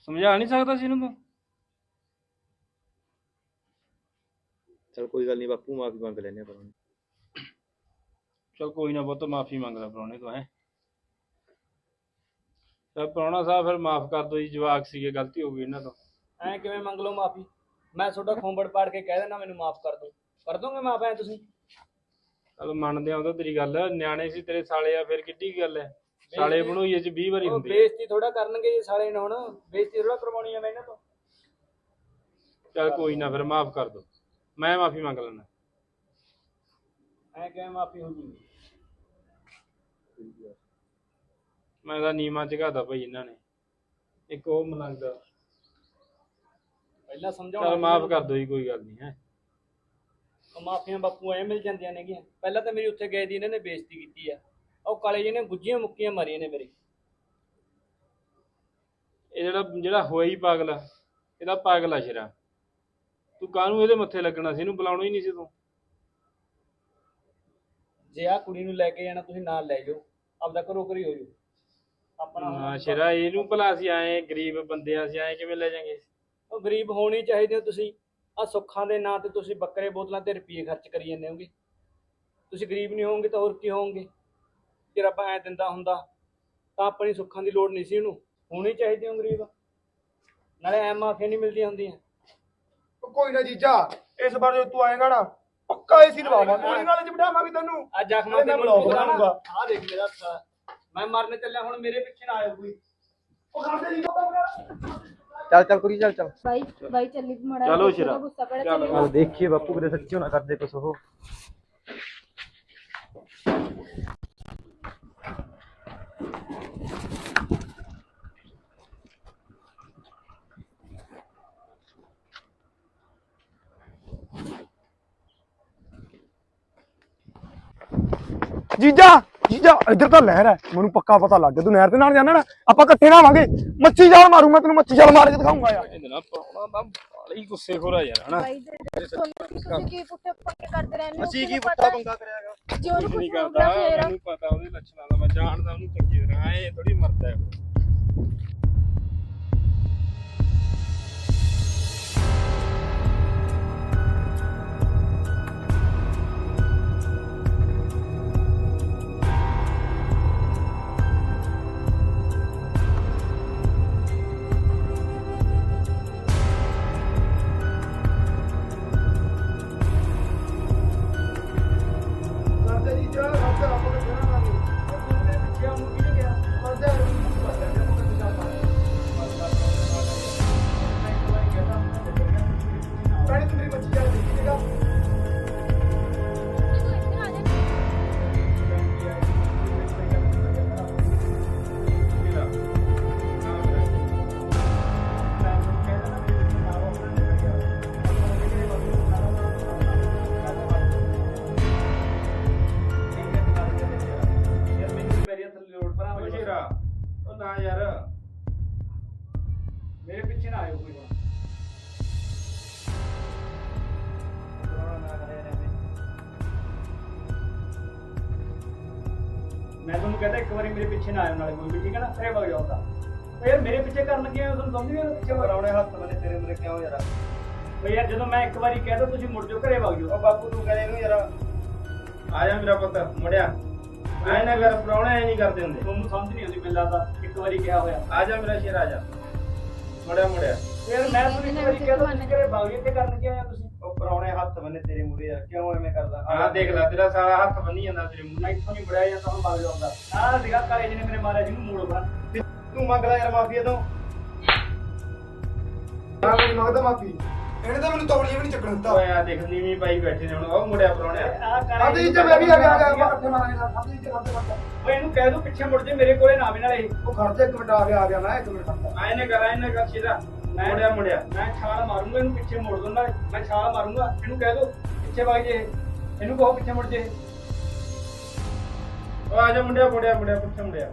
ਸਮਝਾ ਨਹੀਂ ਸਕਦਾ ਸੀ ਇਹਨੂੰ ਤੂੰ। ਚਲ ਕੋਈ ਗੱਲ ਨਹੀਂ ਬਾਪੂ ਮਾਫੀ ਮੰਗ ਲੈਨੇ ਪਰ ਚਲ ਕੋਈ ਨਾ ਬਹੁਤ ਮਾਫੀ ਮੰਗਦਾ ਪ੍ਰਾਹੁਣੇ ਤੋਂ ਹੈ। ਚਲ ਪ੍ਰਾਹੁਣਾ ਸਾਹਿਬ ਫਿਰ ਮਾਫ ਕਰ ਦਿਓ ਜੀ ਜਵਾਕ ਸੀਗੇ ਗਲਤੀ ਹੋ ਗਈ ਇਹਨਾਂ ਤੋਂ। ਐ ਕਿਵੇਂ ਮੰਗ ਲਓ ਮਾਫੀ? ਮੈਂ ਤੁਹਾਡਾ ਖੋਂਬੜ ਪਾੜ ਕੇ ਕਹਿ ਦੇਣਾ ਮੈਨੂੰ ਮਾਫ ਕਰ ਦਿਓ। ਕਰ ਦੋਗੇ ਮਾਫ ਐ ਤੁਸੀਂ? ਚਲ ਮੰਨਦੇ ਆ ਉਹ ਤਾਂ ਤੇਰੀ ਗੱਲ। ਨਿਆਣੇ ਸੀ ਤੇਰੇ ਸਾਲੇ ਆ ਫਿਰ ਕਿੱਡੀ ਗੱਲ ਹੈ ਸਾਲੇ ਬਣੋਈਏ ਚ 20 ਵਾਰੀ ਉਹ ਹੁੰਦੀ ਹੈ ਬੇਇੱਜ਼ਤੀ ਥੋੜਾ ਕਰਨਗੇ ਜੀ ਸਾਲੇ ਨੇ ਹੁਣ। ਬੇਇੱਜ਼ਤੀ ਥੋੜਾ ਕਰਵਾਉਣੀ ਆ ਮੈਂ ਇਹਨਾਂ ਤੋਂ। ਚਲ ਕੋਈ ਨਾ ਫਿਰ ਮਾਫ ਕਰ ਦੋ ਮੈਂ ਮਾਫੀ ਮੰਗ ਲੈਣਾ ਐ ਕਿਵੇਂ ਮਾਫੀ ਹੋ ਜੂਗੀ? ਮੈਂ ਤਾਂ ਨੀਮਾ ਚਗਾਦਾ ਭਾਈ ਇਹਨਾਂ ਨੇ। ਇੱਕ ਉਹ ਮਲੰਗ ਪਹਿਲਾਂ ਸਮਝਾਉਣਾ ਚਲ ਮਾਫ ਕਰ ਦੋ ਜੀ ਕੋਈ ਗੱਲ ਨਹੀਂ ਹੈ। ਉਹ ਮਾਫੀਆਂ ਬਾਪੂ ਐ ਮਿਲ ਜਾਂਦੀਆਂ ਨੇਗੀਆਂ। ਪਹਿਲਾਂ ਤਾਂ ਮੇਰੀ ਉੱਥੇ ਗਏ ਦੀ ਇਹਨਾਂ ਨੇ ਬੇਇੱਜ਼ਤੀ ਕੀਤੀ ਆ। ਉਹ ਕਾਲੇ ਜੀ ਨੇ ਗੁੱਜੀਆਂ ਮੁੱਕੀਆਂ ਮਾਰੀਆਂ ਨੇ ਮੇਰੇ। ਇਹ ਜਿਹੜਾ ਜਿਹੜਾ ਹੋਇਆ ਹੀ ਪਾਗਲ ਆ ਇਹਦਾ ਪਾਗਲ ਆ ਸ਼ੇਰਾ। ਤੂੰ ਕਾਹਨੂੰ ਇਹਦੇ ਮੱਥੇ ਲੱਗਣਾ ਸੀ? ਇਹਨੂੰ ਬੁਲਾਉਣਾ ਹੀ ਨਹੀਂ ਸੀ ਤੂੰ। ਜੇ ਆ ਕੁੜੀ ਨੂੰ ਲੈ ਕੇ ਜਾਣਾ ਤੁਸੀਂ ਨਾਲ ਲੈ ਜਾਓ। ਆਪਦਾ ਘਰੋਂ ਘਰੀ ਹੋ ਜਾਓ। ਆਪਣਾ ਹਾਂ ਸ਼ੇਰਾ ਇਹਨੂੰ ਭਲਾ ਅਸੀਂ ਆਏ ਗਰੀਬ ਬੰਦੇ ਆ ਅਸੀਂ ਆਏ ਕਿਵੇਂ ਲੈ ਜਾਾਂਗੇ? ਉਹ ਗਰੀਬ ਹੋਣੀ ਚਾਹੀਦੇ ਹੋ ਤੁਸੀਂ। ਆ ਸੁੱਖਾਂ ਦੇ ਨਾਂ ਤੇ ਤੁਸੀਂ ਬੱਕਰੇ ਬੋਤਲਾਂ ਤੇ ਰੁਪਏ ਖਰਚ ਕਰੀ ਜਾਂਦੇ ਹੋਗੇ। ਤੁਸੀਂ ਗਰੀਬ ਨਹੀਂ ਹੋਵੋਗੇ ਤਾਂ ਹੋਰ ਕੀ ਹੋਵੋਗੇ? ਜੇ ਰੱਬ ਐ ਦਿੰਦਾ ਹੁੰਦਾ ਤਾਂ ਆਪਣੀ ਸੁੱਖਾਂ ਦੀ ਲੋੜ ਨਹੀਂ ਸੀ ਇਹਨੂੰ ਹੋਣੀ ਚਾਹੀਦੀ ਹੋ ਗਰੀਬ। ਨਾਲੇ ਐ ਮਾਫੀਆਂ ਨਹੀਂ ਮਿਲਦੀਆਂ ਹੁੰਦੀਆਂ। ਕੋਈ ਨਾ ਜੀਜਾ ਇਸ ਵਾਰ ਜਦੋਂ ਤੂੰ ਆਏਗਾ ਨਾ ਪੱਕਾ ਏਸੀ ਲਵਾਵਾਂ ਗੋਲੀ ਨਾਲ ਚ ਬਿਠਾਵਾਂਗੇ ਤੈਨੂੰ। ਅੱਜ ਜ਼ਖਮਾਂ ਤੇ ਮੈਂ ਬਲੌਗ ਬਣਾਊਂਗਾ। ਆ ਦੇਖ ਮੇਰਾ ਮੈਂ ਮਰਨ ਚੱਲਿਆ ਹੁਣ ਮੇਰੇ ਪਿੱਛੇ ਨਾ ਆਇਓ ਕੋਈ। ਉਹ ਕਰਦੇ ਜੀ ਚੱਲ ਚੱਲ ਕੁੜੀ ਚੱਲ ਚੱਲ ਬਾਈ ਬਾਈ ਚੱਲੀ ਮੜਾ ਚਲੋ ਸ਼ੇਰਾ। ਗੁੱਸਾ ਕਰੇ ਚਲੋ। ਚੱਲੀ ਦੇਖੀਏ ਬਾਪੂ ਕਿਤੇ ਸੱਚੀ ਹੋਣਾ ਕਰਦੇ ਕੁਛ ਉਹ ਜੀਜਾ ਜੀਜਾ ਇੱਧਰ ਤਾਂ ਲਹਿਰ ਹੈ। ਮੈਨੂੰ ਪੱਕਾ ਪਤਾ ਲੱਗ ਗਿਆ। ਤੂੰ ਨਹਿਰ ਦੇ ਨਾਲ ਜਾਣਾ ਨਾ ਆਪਾਂ ਇਕੱਠੇ ਨਾਵਾਂਗੇ ਮੱਛੀ ਜਾਲ ਮਾਰੂ ਮੈਂ ਤੈਨੂੰ ਮੱਛੀ ਜਾਲ ਮਾਰ ਕੇ ਦਿਖਾਉਂਗਾ ਯਾਰ। ਇਹਦੇ ਨਾਲ ਪ੍ਰਾਹੁਣਾ ਦਾ ਬਾਲੀ ਗੁੱਸੇ ਖੋਰਾ ਯਾਰ ਹਨਾ? ਤੁਸੀਂ ਕੀ ਪੁੱਠੇ ਪੱਕੇ ਕਰਦੇ ਰਹਿੰਦੇ ਹੋ? ਅਸੀਂ ਕੀ ਪੁੱਠਾ ਪੰਗਾ ਕਰਿਆਗਾ ਜੇ ਉਹਨੂੰ ਕੁਝ ਹੋ ਕਰਦਾ ਮੈਨੂੰ ਪਤਾ ਉਹਦੇ ਲੱਛਣਾਂ ਦਾ ਮੈਂ ਜਾਣਦਾ ਉਹਨੂੰ ਚੰਗੀ ਤਰ੍ਹਾਂ ਐ ਥੋੜੀ ਮਰਦਾ ਹੈ ਤੂੰ ਮੇਰੀ ਪਿੱਛੇ ਨਾ ਆਇਓ ਨਾਲੇ ਕੋਈ ਵੀ ਠੀਕ ਹੈ ਨਾ? ਫਰੇ ਵਗ ਜਾਓ ਤਾਂ ਉਹ ਯਾਰ ਮੇਰੇ ਪਿੱਛੇ ਕਰਨ ਲੱਗੇ ਹੋ ਤੁਹਾਨੂੰ ਸਮਝ ਨਹੀਂ ਆਉਂਦਾ ਪਿੱਛੇ ਵਗ ਹੱਥ ਬੰਨੇ ਤੇਰੇ ਮੂਰੇ ਕਿਉਂ ਯਾਰ? ਬਈ ਯਾਰ ਜਦੋਂ ਮੈਂ ਇੱਕ ਵਾਰੀ ਕਹਿ ਤਾ ਤੁਸੀਂ ਮੁੜ ਜਾਓ ਘਰੇ ਵਗ ਜਾਓ। ਉਹ ਬਾਪੂ ਤੂੰ ਕਹੇ ਇਹਨੂੰ ਯਾਰ। ਆ ਜਾ ਮੇਰਾ ਪੁੱਤ ਮੁੜਿਆ। ਐ ਨਾ ਕਰ ਪ੍ਰਾਹੁਣੇ ਐ ਨਹੀਂ ਕਰਦੇ ਹੁੰਦੇ। ਤੁਹਾਨੂੰ ਸਮਝ ਨਹੀਂ ਆਉਂਦੀ ਮੈਨੂੰ ਲੱਗਦਾ ਇੱਕ ਵਾਰੀ ਕਿਹਾ ਹੋਇਆ। ਆ ਜਾ ਮੇਰਾ ਸ਼ੇਰ ਆ ਜਾ। ਮੁੜਿਆ ਮੁੜਿਆ। ਯਾਰ ਮੈਂ ਤੁਹਾਨੂੰ ਇੱਕ ਵਾਰੀ ਕਹਿ ਤਾ ਤੁਸੀਂ ਘਰੇ ਵਗ ਜਾਓ ਤੇ ਕਰਨ ਕੀ ਆਇਆ ਤੁਸੀਂ? ਉਹ ਪਰਾਉਣੇ ਹੱਥ ਬੰਨੇ ਤੇਰੇ ਮੂਰੇ ਯਾਰ ਕਿਉਂ ਐਵੇਂ ਕਰਦਾ? ਆ ਦੇਖ ਲੈ ਤੇਰਾ ਸਾਲਾ ਹੱਥ ਬੰਨੀ ਜਾਂਦਾ ਤੇਰੇ ਮੂੰਹ ਮੈਂ ਇੱਥੋਂ ਨਹੀਂ ਬੜਿਆ ਜਾਂ ਤੁਹਾਨੂੰ ਵਗ ਜਾਉਂਦਾ ਆਹ ਸੀਗਾ ਕਾਲੇ ਜੀ ਨੇ ਮੇਰੇ ਮਾਰਿਆ ਜਿਹਨੂੰ ਮੂੜ ਬਣਾ ਤੂੰ ਮੰਗ ਲੈ ਯਾਰ ਮਾਫੀ ਤੋਂ ਮੈਂ ਮੇਰੀ ਮੰਗਦਾ ਮਾਫੀ। ਇਹਨੇ ਤਾਂ ਮੈਨੂੰ ਤੌਲੀਏ ਵੀ ਨਹੀਂ ਚੱਕਣ ਦਿੱਤਾ। ਓਏ ਆ ਦੇਖ ਨੀਵੀਂ ਪਾਈ ਬੈਠੇ ਨੇ ਹੁਣ ਉਹ ਮੁੜਿਆ ਪ੍ਰਾਹੁਣਿਆ। ਆਹ ਕਾਲੇ ਸਾਡੇ ਜੀਜਾ ਮੈਂ ਵੀ ਆ ਗਿਆ ਆ ਗਿਆ ਇਕੱਠੇ ਮਾਰਾਂਗੇ ਨਾਲ ਸਾਡੇ ਜੀਜਾ ਸਾਡੇ ਨਾਲ ਓਏ ਇਹਨੂੰ ਕਹਿ ਦੋ ਪਿੱਛੇ ਮੁੜ ਜੇ ਮੇਰੇ ਕੋਲੇ ਨਾ ਆਵੇ ਨਾਲੇ। ਉਹ ਖਰਚਾ ਇੱਕ ਮਿੰਟ ਆ ਗਿਆ ਆ ਗਿਆ ਮੈਂ ਇੱਕ ਮਿੰਟ ਖੜਦਾ। ਆਏ ਨੇ ਕਰ ਆਏ ਨੇ ਕਰ ਸ਼ੇਰਾ ਮੁੜਿਆ ਮੁੜਿਆ। ਮੈਂ ਛਾਲ ਮਾਰੂੰਗਾ ਇਹਨੂੰ ਪਿੱਛੇ ਮੋੜ ਦੂੰਗਾ ਮੈਂ ਛਾਲ ਮਾਰੂੰਗਾ ਇਹਨੂੰ ਕਹਿ ਦੋ ਪਿੱਛੇ ਵਗ ਜੇ ਇਹਨੂੰ ਕਹੋ ਪਿੱਛੇ ਮੁੜ ਜੇ ਉਹ ਆ ਜਾ ਮੁੰਡਿਆ ਮੁੜਿਆ ਮੁੜਿਆ ਪੁੱਛ ਮੁੜਿਆ।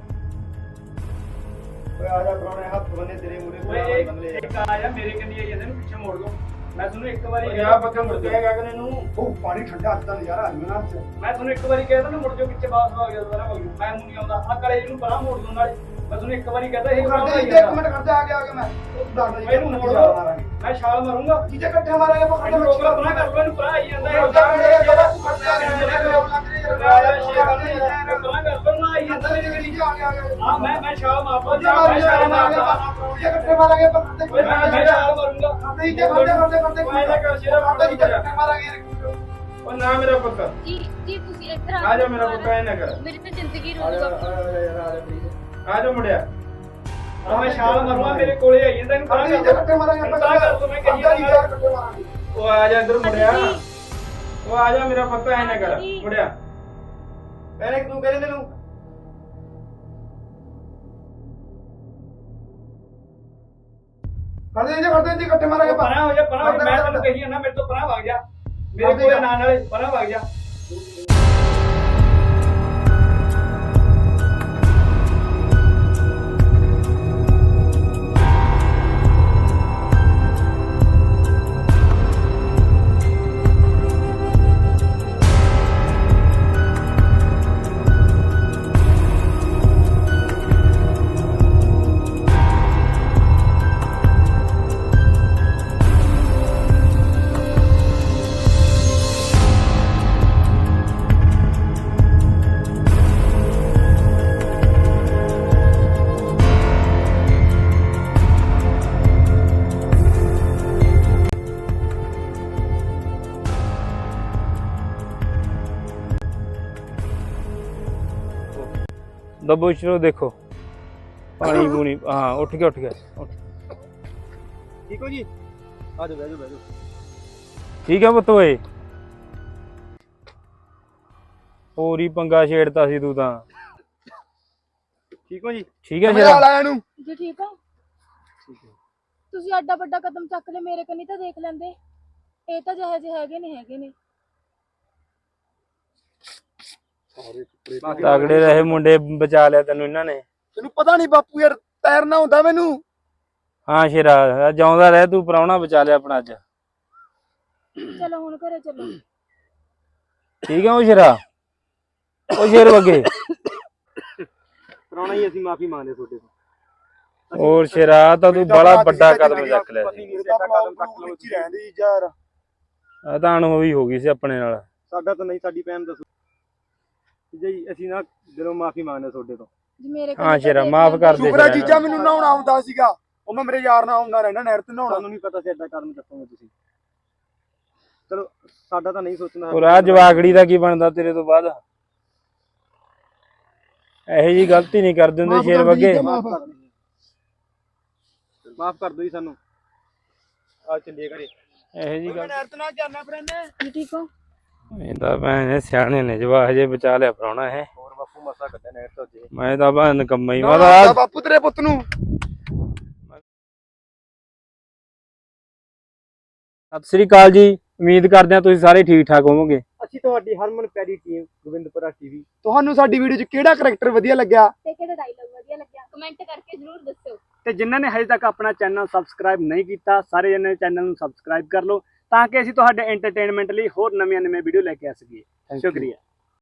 ਓਏ ਆ ਜਾ ਪਰਾਉਣੇ ਹੱਥ ਬੰਨੇ ਤੇਰੇ ਮੂਰੇ ਓਏ ਬੰਨੇ ਇੱਕ ਆ ਜਾ ਮੇਰੇ ਕੰਨੀ ਆਈ ਇਹਨੂੰ ਪਿੱਛੇ ਮੋੜ ਦੋ। ਮੈਂ ਤੁਹਾਨੂੰ ਇੱਕ ਵਾਰੀ ਯਾ ਪੱਕਾ ਮੁੜ ਜਾਏਗਾ ਅਗਲੇ ਨੂੰ। ਉਹ ਪਾਣੀ ਠੰਡਾ ਅੱਜ ਦਾ ਨਜ਼ਾਰਾ ਆ ਜਮਨਾ ਮੈਂ ਤੁਹਾਨੂੰ ਇੱਕ ਵਾਰੀ ਕਹਿ ਤਾ ਨਾ ਮੁੜ ਜਾਓ ਪਿੱਛੇ ਵਾਪਸ ਆ ਗਿਆ ਦੁਬਾਰਾ ਵਗ ਜਾਓ ਮੈਂ ਨੂੰ ਨਹੀਂ ਆਉਂਦਾ। ਆ ਕਲੇ ਨੂੰ ਪਰਾਂ ਮੋੜ ਦੂੰ ਨਾਲੇ। ਮੈਂ ਤੁਹਾਨੂੰ ਇੱਕ ਵਾਰੀ ਕਹਤਾ ਇਹ ਕਰਦੇ ਹੀ ਇੱਕ ਮਿੰਟ ਕਰਦੇ ਆ ਗਿਆ ਆ ਗਿਆ ਮੈਂ ਉਹ ਡਾਕਟਰ ਜੀ ਮੈਨੂੰ ਨੂੰ ਮੋੜ ਛਾਲ ਮਾਰਾਂਗੇ ਮੈਂ ਛਾਲ ਮਾਰੂੰਗਾ ਜੀਜੇ ਇਕੱਠੇ ਮਾਰਾਂਗੇ ਆਪਾਂ ਮੈਨੂੰ ਖੜਦੇ ਰੋਕਣਾ ਪਰਾਂ ਕਰ ਲਓ ਇਹਨੂੰ ਪਰਾਂ ਆਈ ਜਾਂਦਾ ਉਹ ਜਾ ਮੇਰੇ ਜਿਹੜਾ ਤੂੰ ਖੜਦਾ ਆ ਹਾਂ ਮੈਂ ਮੈਂ ਛਾਲ ਮਾਰਦਾ ਜਾ ਮੈਂ ਛਾਲ ਮਾਰਦਾ ਜੀਜੇ ਇਕੱਠੇ ਮਾਰਾਂਗੇ ਆਪਾਂ ਖੜਦੇ ਓਏ ਮੈਂ ਮੈਂ ਛਾਲ ਮਾਰੂੰਗਾ ਕਰਦੇ ਜੀਜੇ ਖੜਦੇ ਖੜਦੇ ਖੜਦੇ ਮੈਂ ਇਹਦਾ ਕਰ ਸ਼ੇਰਾ ਖੜਦੇ ਜੀਜੇ ਇਕੱਠੇ ਮਾਰਾਂਗੇ ਉਹ ਨਾ ਮੇਰਾ ਪੁੱਤ ਜੀ ਜੀ ਤੁਸੀਂ ਇੱਧਰ ਆ ਜਾ ਮੇਰਾ ਪੁੱਤ ਐ ਨਾ ਕਰ ਮੇਰੀ ਤੇ ਜ਼ਿੰਦਗੀ ਰੋਜ਼ ਆ ਜਾ ਮੁੰਡਿਆ। ਹਾਂ ਮੈਂ ਛਾਲ ਮਾਰੂੰਗਾ ਮੇਰੇ ਕੋਲੇ ਆਈ ਜਾਂਦਾ ਇਹਨੂੰ ਪਰਾਂ ਖੜਦੇ ਕਰ ਜੀਜੇ ਲਓ ਇਕੱਠੇ ਮਾਰਾਂਗੇ ਆਪਾਂ ਪਰਾਂ ਕਰ ਲਓ ਮੈਂ ਕਹੀ ਜਾਂਦਾ। ਇਕੱਠੇ ਮਾਰਾਂਗੇ। ਉਹ ਆ ਜਾ ਇੱਧਰ ਮੁੰਡਿਆ। ਉਹ ਆ ਜਾ ਮੇਰਾ ਪੁੱਤ ਐ ਨਾ ਕਰ ਮੁੰਡਿਆ। ਪਹਿਲੇ ਤੂੰ ਕਹਿੰਦੇ ਤੈਨੂੰ ਖੜਦੇ ਜੀਜੇ ਖੜਦੇ ਜੀਜੇ ਇਕੱਠੇ ਮਾਰਾਂਗੇ ਪਰਾਂ ਹੋ ਜਾ ਪਰਾਂ ਹੋ ਜਾ ਮੈਂ ਤੁਹਾਨੂੰ ਕਹੀ ਜਾਂਦਾ ਮੇਰੇ ਤੋਂ ਪਰਾਂ ਵਗ ਜਾ। ਮੇਰੇ ਕੋਲੇ ਨਾਲ ਨਾਲੇ ਪਰਾਂ ਵਗ ਜਾ। ਦੱਬੋ ਸ਼ਰੋ ਦੇਖੋ। ਪਾਣੀ [COUGHS] ਪੂਣੀ ਹਾਂ ਉੱਠ ਗਿਆ ਉੱਠ ਗਿਆ। ਠੀਕ ਹੋ ਜੀ? ਆ ਜਾਓ ਬਹਿ ਜਾਓ ਠੀਕ ਹੈ ਪੁੱਤ ਓਏ। ਹੋਰ ਹੀ ਪੰਗਾ ਛੇੜਤਾ ਸੀ ਤੂੰ ਤਾਂ। ਠੀਕ ਹੋ ਜੀ? ਠੀਕ ਹੈ ਮੇਰੇ ਸ਼ੇਰਾ? ਹਾਲ ਆਇਆ ਨੂੰ। ਜੀ ਠੀਕ ਹੋ। ਤੁਸੀਂ ਐਡਾ ਵੱਡਾ ਕਦਮ ਚੱਕ ਲਿਆ ਮੇਰੇ ਕੰਨੀ ਤਾਂ ਦੇਖ ਲੈਂਦੇ। ਇਹ ਤਾਂ ਜਿਹੇ ਜਿਹੇ ਹੈਗੇ ਨੇ ਹੈਗੇ ਨੇ। ਤਗੜੇ ਰਹੇ ਮੁੰਡੇ ਬਚਾ ਲਿਆ ਤੈਨੂੰ ਇਹਨਾਂ ਨੇ ਤੈਨੂੰ ਪਤਾ ਨਹੀਂ ਬਾਪੂ ਯਾਰ ਤੈਰਨਾ ਹੁੰਦਾ ਮੈਨੂੰ ਹਾਂ ਸ਼ੇਰਾ ਜਾਉਂਦਾ ਰਹਿ ਤੂੰ ਪ੍ਰਾਹੁਣਾ ਬਚਾ ਲਿਆ ਆਪਣਾ ਅੱਜ ਚਲੋ ਹੁਣ ਘਰੇ ਚੱਲੋ ਠੀਕ ਹੈ ਉਹ ਸ਼ੇਰਾ ਉਹ ਸ਼ੇਰ ਵਗੇ ਕਰਾਉਣਾ ਹੀ ਅਸੀਂ ਮਾਫੀ ਮੰਗਦੇ ਤੁਹਾਡੇ ਤੋਂ ਹੋਰ ਸ਼ੇਰਾ ਤਾਂ ਤੂੰ ਬੜਾ ਵੱਡਾ ਕਦਮ ਚੱਕ ਲਿਆ ਸੀ ਕਦਮ ਚੱਕ ਲਓ ਜੀ ਰਹਿੰਦੀ ਯਾਰ ਆ ਤਾਂ ਅਣਹੋਈ ਹੋ ਗਈ ਸੀ ਆਪਣੇ ਨਾਲ ਸਾਡਾ ਤਾਂ ਨਹੀਂ ਸਾਡੀ ਭੈਣ ਦੱਸੋ ਜੀ ਅਸੀਂ ਨਾ ਦਿਲੋਂ ਮਾਫੀ ਮੰਗਦੇ ਤੁਹਾਡੇ ਤੋਂ। ਜੀ ਮੇਰੇ ਹਾਂ ਤਾਂ ਸ਼ੇਰਾ ਦੇਖ ਮਾਫ ਲੈਂਦੇ। ਕਰ ਦੇ ਸ਼ੁਕਰ ਸ਼ੇਰਾ। ਜੀਜਾ ਮੈਨੂੰ ਨਹਾਉਣਾ ਆਉਂਦਾ ਸੀਗਾ। ਉਹ ਮੈਂ ਮੇਰੇ ਯਾਰ ਨਾਲ ਆਉਂਦਾ ਰਹਿਣਾ ਨਹਿਰ ਤੇ ਨਹਾਉਣਾ। ਸਾਨੂੰ ਨਹੀਂ ਪਤਾ ਸੀ ਐਡਾ ਕਦਮ ਚੱਕੋਗੇ ਤੁਸੀਂ। ਚਲੋ ਸਾਡਾ ਤਾਂ ਨਹੀਂ ਸੋਚਣਾ ਹੋਰ ਆ ਜਵਾਗੜੀ ਦਾ ਕੀ ਬਣਦਾ ਤੇਰੇ ਤੋਂ ਬਾਅਦ? ਇਹੋ ਜੀ ਗਲਤੀ ਨਹੀਂ ਕਰਦੇ ਹੁੰਦੇ ਸ਼ੇਰ ਵਗੇ। ਮਾਫ ਕਰ ਦਿਓ ਜੀ ਸਾਨੂੰ। ਆ ਚੱਲੀਏ ਘਰੇ ਇਹੋ ਜੀ ਗੱਲ ਨਹਿਰ ਤੇ ਨਾ ਜਾਣਾ ਫਰੈਂਡ ਜੀ ਠੀਕ ਹੋ? ਇਹ ਤਾਂ ਭੈਣ ਸਿਆਣੇ ਨੇ ਜਵਾਹ ਜੇ ਬਚਾ ਲਿਆ ਪ੍ਰਾਹੁਣਾ ਇਹ। ਹੋਰ ਬਾਪੂ ਮਸਾ ਕੱਢਿਆ ਨਹਿਰ ਤੋਂ ਜੇ ਮੈਂ ਤਾਂ ਭੈਣ ਨਕੰਮਾ ਹੀ ਮੈਂ ਨਾ ਤਾਂ ਬਾਪੂ ਤੇਰੇ ਪੁੱਤ ਨੂੰ। ਸਤਿ ਸ੍ਰੀ ਅਕਾਲ ਜੀ ਉਮੀਦ ਕਰਦੇ ਹਾਂ ਤੁਸੀਂ ਸਾਰੇ ਠੀਕ ਠਾਕ ਹੋਵੋਗੇ। ਅਸੀਂ ਤੁਹਾਡੀ ਹਰਮਨ ਪਿਆਰੀ ਟੀਮ ਗੋਬਿੰਦਪੁਰਾ ਟੀਵੀ ਤੁਹਾਨੂੰ ਸਾਡੀ ਵੀਡੀਓ 'ਚ ਕਿਹੜਾ ਕਰੈਕਟਰ ਵਧੀਆ ਲੱਗਿਆ? ਤੇ ਕਿਹੜਾ ਡਾਇਲੌਗ ਵਧੀਆ ਲੱਗਿਆ? ਕਮੈਂਟ ਕਰਕੇ ਜ਼ਰੂਰ ਦੱਸੋ ਤੇ ਜਿਨ੍ਹਾਂ ਨੇ ਹਜੇ ਤੱਕ ਆਪਣਾ ਚੈਨਲ ਸਬਸਕ੍ਰਾਈਬ ਨਹੀਂ ਕੀਤਾ ਸਾਰੇ ਜਣੇ ਚੈਨਲ ਨੂੰ ਸਬਸਕ੍ਰਾਈਬ ਕਰ ਲਓ। ਤਾਂ ਕਿ ਅਸੀਂ ਤੁਹਾਡੇ ਐਂਟਰਟੇਨਮੈਂਟ ਲਈ ਹੋਰ ਨਵੀਆਂ ਨਵੀਆਂ ਵੀਡੀਓ ਲੈ ਕੇ ਆ ਸਕੀਏ। ਸ਼ੁਕਰੀਆ।